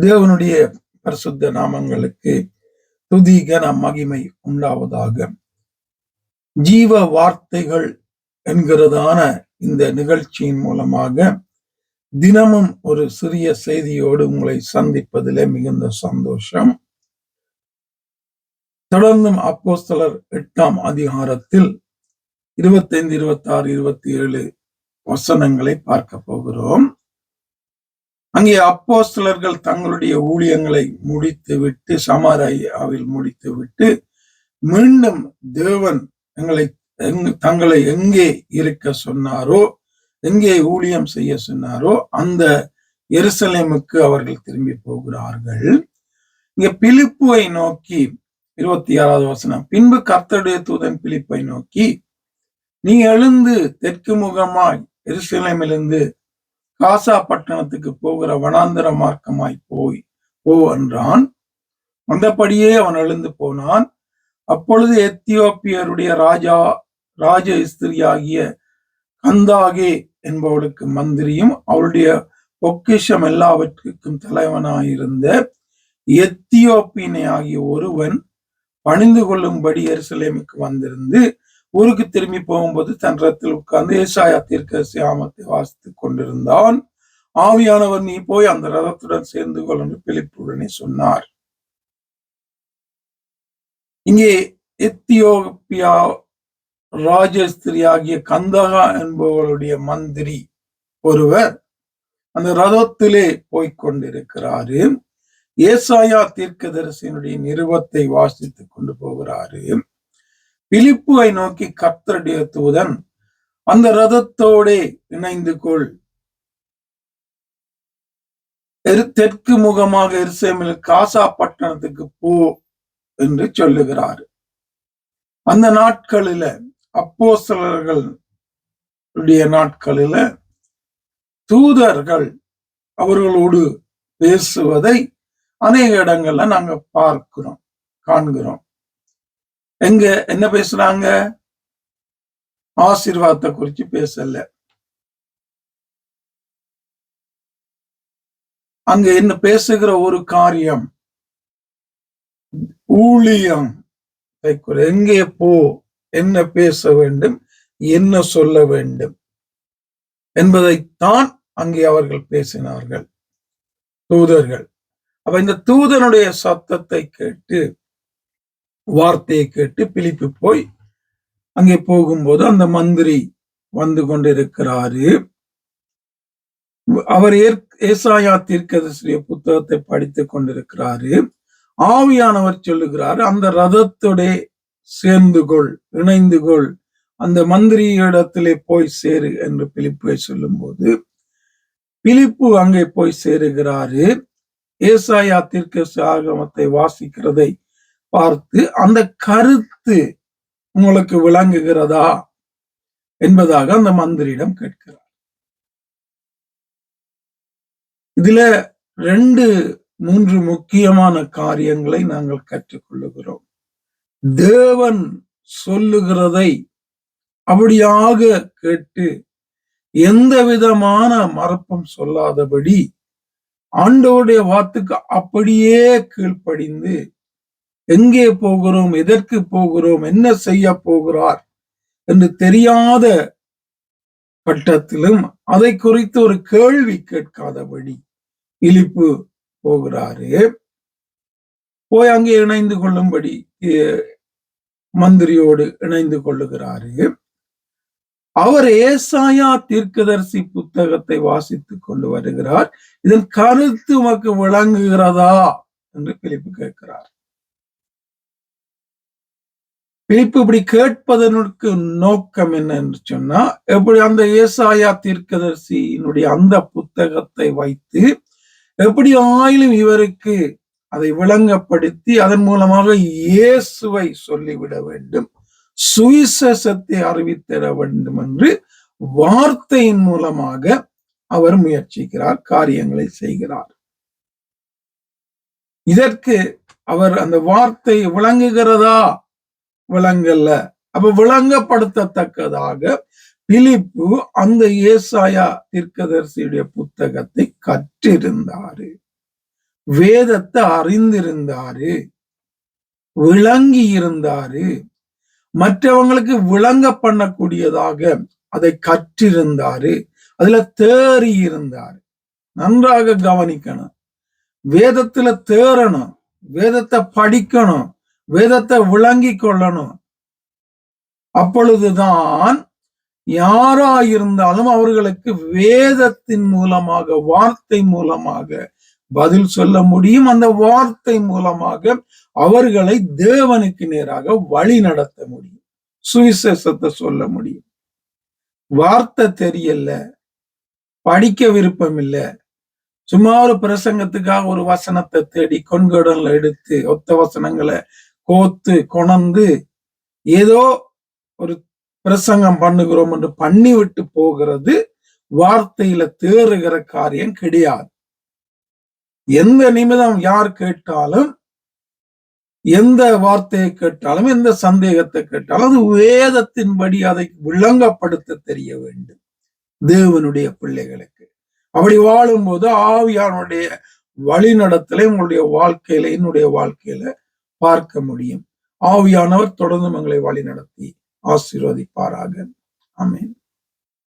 தேவனுடைய பரிசுத்த நாமங்களுக்கு துதி கன மகிமை உண்டாவதாக. ஜீவ வார்த்தைகள் என்கிறதான இந்த நிகழ்ச்சியின் மூலமாக தினமும் ஒரு சிறிய செய்தியோடு உங்களை சந்திப்பதிலே மிகுந்த சந்தோஷம். தொடர்ந்தும் அப்போஸ்தலர் எட்டாம் அதிகாரத்தில் இருபத்தைந்து இருபத்தி ஆறு இருபத்தி ஏழு வசனங்களை பார்க்க போகிறோம். அங்கே அப்போஸ்தலர்கள் தங்களுடைய ஊழியங்களை முடித்து விட்டு சமாராயாவில் முடித்து விட்டு மீண்டும் தேவன் எங்களை தங்களை எங்கே இருக்க சொன்னாரோ எங்கே ஊழியம் செய்ய சொன்னாரோ அந்த எருசலேமுக்கு அவர்கள் திரும்பி போகிறார்கள். இங்க பிலிப்புவை நோக்கி இருபத்தி ஆறாவது வசனம் பின்பு கர்த்தருடைய தூதன் பிலிப்பை நோக்கி நீ எழுந்து தெற்கு முகமாய் எருசலேமிலிருந்து காசா பட்டணத்துக்கு போகிற வனாந்தர மார்க்கமாய் போய் போ என்றான். அந்தபடியே அவன் எழுந்து போனான். அப்பொழுது எத்தியோப்பியருடைய ராஜா ராஜ ஸ்திரியாகிய கந்தாகே என்பவளுக்கு மந்திரியும் அவளுடைய பொக்கிஷம் எல்லாவற்றுக்கும் தலைவனாயிருந்த எத்தியோப்பியனை ஆகிய ஒருவன் பணிந்து கொள்ளும்படி எருசலேமுக்கு வந்திருந்து ஊருக்கு திரும்பி போகும்போது தன் ரத்தில் உட்கார்ந்து ஏசாயா தீர்க்க சியாமத்தை வாசித்துக் கொண்டிருந்தான். ஆவியானவர் நீ போய் அந்த ரதத்துடன் சேர்ந்து கொள் என்று பிலிப்புடனே சொன்னார். இங்கே எத்தியோப்பியா ராஜஸ்திரி ஆகிய கந்தகா என்பவளுடைய மந்திரி ஒருவர் அந்த ரதத்திலே போய்க் கொண்டிருக்கிறாரு. ஏசாயா தீர்க்கதரிசனுடைய நிருபத்தை வாசித்துக் கொண்டு போகிறாரு. பிலிப்புவை நோக்கி கர்த்தருடைய தூதன் அந்த ரதத்தோடே இணைந்து கொள். எரு- தெற்கு முகமாக எருசேமில் காசா பட்டணத்துக்கு போ என்று சொல்லுகிறார். அந்த நாட்களில அப்போஸ்தலர்கள் உடைய நாட்களில தூதர்கள் அவர்களோடு பேசுவதை அநேக இடங்கள்ல நாங்க பார்க்கிறோம் காண்கிறோம். எங்க என்ன பேசுறாங்க? ஆசீர்வாதத்தை குறிச்சு பேசல. அங்க என்ன பேசுகிற ஒரு காரியம்? ஊழியம். எங்கே போ? என்ன பேச வேண்டும்? என்ன சொல்ல வேண்டும்? என்பதைத்தான் அங்கே அவர்கள் பேசினார்கள். தூதர்கள். அப்ப இந்த தூதனுடைய சத்தத்தை கேட்டு வார்த்தையை கேட்டு பிலிப்பு போய் அங்கே போகும்போது அந்த மந்திரி வந்து கொண்டிருக்கிறாரு. அவர் ஏற்- ஏசாயா தீர்க்கதரிசிய புத்தகத்தை படித்துக் கொண்டிருக்கிறாரு. ஆவியானவர் சொல்லுகிறாரு அந்த ரதத்தோட சேர்ந்து கொள் இணைந்து கொள் அந்த மந்திரி இடத்திலே போய் சேரு என்று பிலிப்பை சொல்லும்போது பிலிப்பு அங்கே போய் சேருகிறாரு. ஏசாயா தீர்க்க ஆகமத்தை வாசிக்கிறதை பார்த்து அந்த கருத்து உங்களுக்கு விளங்குகிறதா என்பதாக அந்த மந்திரியிடம் கேட்கிறார். இதுல ரெண்டு மூன்று முக்கியமான காரியங்களை நாங்கள் கற்றுக்கொள்ளுகிறோம். தேவன் சொல்லுகிறதை அப்படியாக கேட்டு எந்த விதமான மறப்பும் சொல்லாதபடி ஆண்டவருடைய வாத்துக்கு அப்படியே கீழ்ப்படிந்து எங்கே போகிறோம் எதற்கு போகிறோம் என்ன செய்ய போகிறார் என்று தெரியாத கட்டத்திலும் அதை குறித்து ஒரு கேள்வி கேட்காதபடி இழிப்பு போகிறாரு. போய் அங்கே இணைந்து கொள்ளும்படி மந்திரியோடு இணைந்து கொள்ளுகிறாரு. அவர் ஏசாயா தீர்க்கதரிசி புத்தகத்தை வாசித்துக் கொண்டு வருகிறார். இதன் கருத்து உமக்கு விளங்குகிறதா? என்று பிலிப்பு கேட்கிறார். பிலிப்பு இப்படி கேட்பதற்கு நோக்கம் என்ன சொன்னா எப்படி அந்த ஏசாயா தீர்க்கதரிசியினுடைய அந்த புத்தகத்தை வைத்து எப்படி ஆயிலும் இவருக்கு அதை விளங்கப்படுத்தி அதன் மூலமாக இயேசுவை சொல்லிவிட வேண்டும் சுவிசேஷத்தை அறிவித்திட வேண்டும் என்று வார்த்தையின் மூலமாக அவர் முயற்சிக்கிறார் காரியங்களை செய்கிறார். இதற்கு அவர் அந்த வார்த்தை விளங்குகிறதா? விளங்கல்ல அப்ப விளங்கப்படுத்தத்தக்கதாக பிலிப்பு அந்த ஏசாயா தீர்க்கதரிசியுடைய புத்தகத்தை கற்றிருந்தாரு. வேதத்தை அறிந்திருந்தாரு. விளங்கி இருந்தாரு மற்றவங்களுக்கு விளங்க பண்ணக்கூடியதாக அதை கற்றிருந்தாரு. அதுல தேறி இருந்தாரு நன்றாக கவனிக்கணும். வேதத்துல தேறணும். வேதத்தை படிக்கணும். வேதத்தை விளங்கி கொள்ளணும். அப்பொழுதுதான் யாராயிருந்தாலும் அவர்களுக்கு வேதத்தின் மூலமாக வார்த்தை மூலமாக பதில் சொல்ல முடியும். அந்த வார்த்தை மூலமாக அவர்களை தேவனுக்கு நேராக வழி நடத்த முடியும். சுவிசேஷத்தை சொல்ல முடியும். வார்த்தை தெரியல. படிக்க விருப்பம் இல்லை சும்மா ஒரு பிரசங்கத்துக்காக ஒரு வசனத்தை தேடி கொன்கடன்ல எடுத்து ஒத்த வசனங்களை கோத்து கொணந்து ஏதோ ஒரு பிரசங்கம் பண்ணுகிறோம் என்று பண்ணி விட்டு போகிறது வார்த்தையில தேறுகிற காரியம் கிடையாது. எந்த நிமிடம் யார் கேட்டாலும் எந்த வார்த்தையை கேட்டாலும் எந்த சந்தேகத்தை கேட்டாலும் அது வேதத்தின்படி அதை விளங்கப்படுத்த தெரிய வேண்டும். தேவனுடைய பிள்ளைகளுக்கு. அப்படி வாழும்போது ஆவியானுடைய வழிநடத்தலை உங்களுடைய வாழ்க்கையில என்னுடைய வாழ்க்கையில பார்க்க முடியும். ஆவியானவர் தொடர்ந்து எங்களை வழி நடத்தி ஆசீர்வதிப்பாராக. அமேன்